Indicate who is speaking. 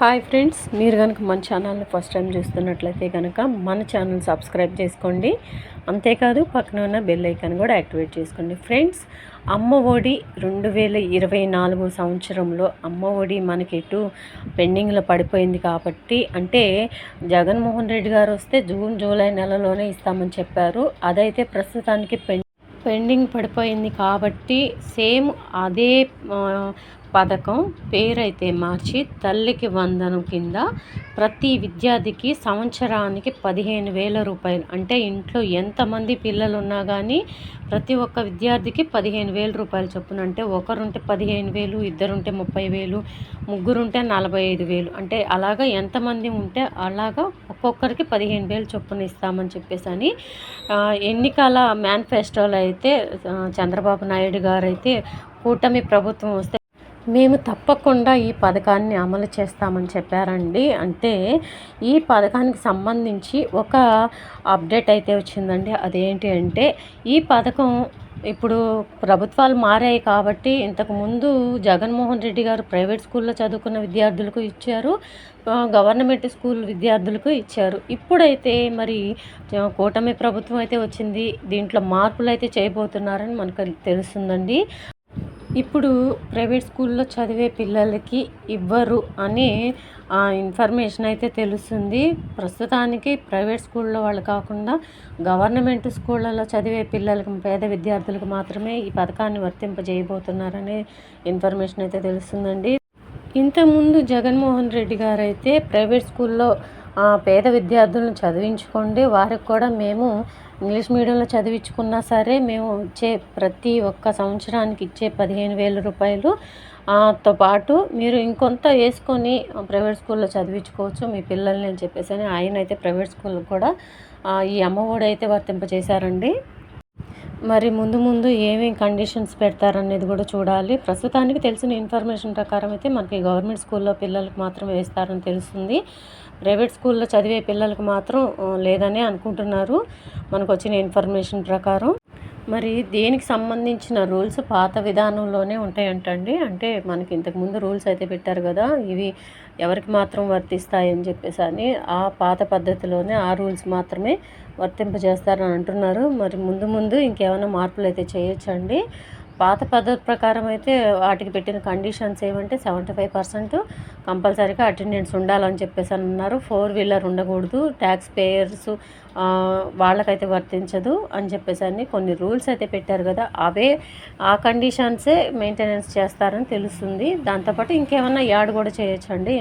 Speaker 1: Hi friends మీరు కనుక మన ఛానల్ని ఫస్ట్ టైం చూస్తున్నట్లయితే కనుక మన ఛానల్ సబ్స్క్రైబ్ చేసుకోండి. అంతేకాదు పక్కన ఉన్న బెల్ ఐకాన్ కూడా యాక్టివేట్ చేసుకోండి. ఫ్రెండ్స్ అమ్మ ఒడి రెండు వేల ఇరవై నాలుగు సంవత్సరంలో అమ్మ ఒడి మనకి ఎటు పెండింగ్లో పడిపోయింది కాబట్టి అంటే జగన్మోహన్ రెడ్డి గారు వస్తే జూన్ జూలై నెలలోనే ఇస్తామని చెప్పారు. అదైతే ప్రస్తుతానికి పెండింగ్ పెండింగ్ పడిపోయింది కాబట్టి సేమ్ అదే పథకం పేరైతే మార్చి తల్లికి వందనం కింద ప్రతి విద్యార్థికి సంవత్సరానికి పదిహేను వేల రూపాయలు. అంటే ఇంట్లో ఎంతమంది పిల్లలు ఉన్నా కానీ ప్రతి ఒక్క విద్యార్థికి పదిహేను వేల రూపాయలు చొప్పున. అంటే ఒకరుంటే పదిహేను వేలు ఇద్దరుంటే ముప్పై వేలు ముగ్గురుంటే నలభై ఐదు వేలు. అంటే అలాగా ఎంతమంది ఉంటే అలాగా ఒక్కొక్కరికి పదిహేను వేలు చొప్పున ఇస్తామని చెప్పేసి అని ఎన్నికల మేనిఫెస్టోలో అయితే చంద్రబాబు నాయుడు గారు అయితే కూటమి ప్రభుత్వం వస్తే మేము తప్పకుండా ఈ పథకాన్ని అమలు చేస్తామని చెప్పారండి. అంటే ఈ పథకానికి సంబంధించి ఒక అప్డేట్ అయితే వచ్చిందండి. అదేంటి అంటే ఈ పథకం ఇప్పుడు ప్రభుత్వాలు మారాయి కాబట్టి ఇంతకుముందు జగన్మోహన్ రెడ్డి గారు ప్రైవేట్ స్కూల్లో చదువుకున్న విద్యార్థులకు ఇచ్చారు. గవర్నమెంట్ స్కూల్ విద్యార్థులకు ఇచ్చారు. ఇప్పుడైతే మరి కూటమి ప్రభుత్వం అయితే వచ్చింది. దీంట్లో మార్పులు అయితే చేయబోతున్నారని మనకు తెలుస్తుందండి. ఇప్పుడు ప్రైవేట్ స్కూల్లో చదివే పిల్లలకి ఇవ్వరు అని ఆ, ఇన్ఫర్మేషన్ అయితే తెలుస్తుంది. ప్రస్తుతానికి ప్రైవేట్ స్కూల్లో వాళ్ళు కాకుండా గవర్నమెంట్ స్కూళ్ళలో చదివే పిల్లలకి పేద విద్యార్థులకు మాత్రమే ఈ పథకాన్ని వర్తింపజేయబోతున్నారనే ఇన్ఫర్మేషన్ అయితే తెలుస్తుందండి. ఇంతకుముందు జగన్మోహన్ రెడ్డి గారు అయితే ప్రైవేట్ స్కూల్లో పేద విద్యార్థులను చదివించుకోండి. వారికి కూడా మేము ఇంగ్లీష్ మీడియంలో చదివించుకున్నా సరే మేము ఇచ్చే ప్రతి ఒక్క సంవత్సరానికి ఇచ్చే పదిహేను వేల రూపాయలు తో పాటు మీరు ఇంకొంత వేసుకొని ప్రైవేట్ స్కూల్లో చదివించుకోవచ్చు. మీ పిల్లల్ని అని చెప్పేసి అని ఆయన అయితే ప్రైవేట్ స్కూల్లో కూడా ఈ అమ్మఒడి అయితే వర్తింపజేశారండి. మరి ముందు ముందు ఏమేమి కండిషన్స్ పెడతారనేది కూడా చూడాలి. ప్రస్తుతానికి తెలిసిన ఇన్ఫర్మేషన్ ప్రకారం అయితే మనకి గవర్నమెంట్ స్కూల్లో పిల్లలకు మాత్రం వేస్తారని తెలుస్తుంది. ప్రైవేట్ స్కూల్లో చదివే పిల్లలకు మాత్రం లేదనే అనుకుంటున్నారు. మనకు వచ్చిన ఇన్ఫర్మేషన్ ప్రకారం. మరి దేనికి సంబంధించిన రూల్స్ పాత విధానంలోనే ఉంటాయంటండి. అంటే మనకి ఇంతకుముందు రూల్స్ అయితే పెట్టారు కదా ఇవి ఎవరికి మాత్రం వర్తిస్తాయని చెప్పేసి అని ఆ పాత పద్ధతిలోనే ఆ రూల్స్ మాత్రమే వర్తింపజేస్తారని అంటున్నారు. మరి ముందు ముందు ఇంకేమైనా మార్పులు అయితే చేయొచ్చండి పాత పద్ధతి ప్రకారం అయితే వాటికి పెట్టిన కండిషన్స్ ఏమంటే సెవెంటీ ఫైవ్ పర్సెంట్ కంపల్సరీగా అటెండెన్స్ ఉండాలని చెప్పేసి అని అన్నారు ఫోర్ వీలర్ ఉండకూడదు. ట్యాక్స్ పేయర్స్ వాళ్ళకైతే వర్తించదు అని చెప్పేసి అని కొన్ని రూల్స్ అయితే పెట్టారు కదా అవే ఆ కండిషన్సే మెయింటెనెన్స్ చేస్తారని తెలుస్తుంది. దాంతోపాటు ఇంకేమన్నా యాడ్ కూడా చేయొచ్చండి.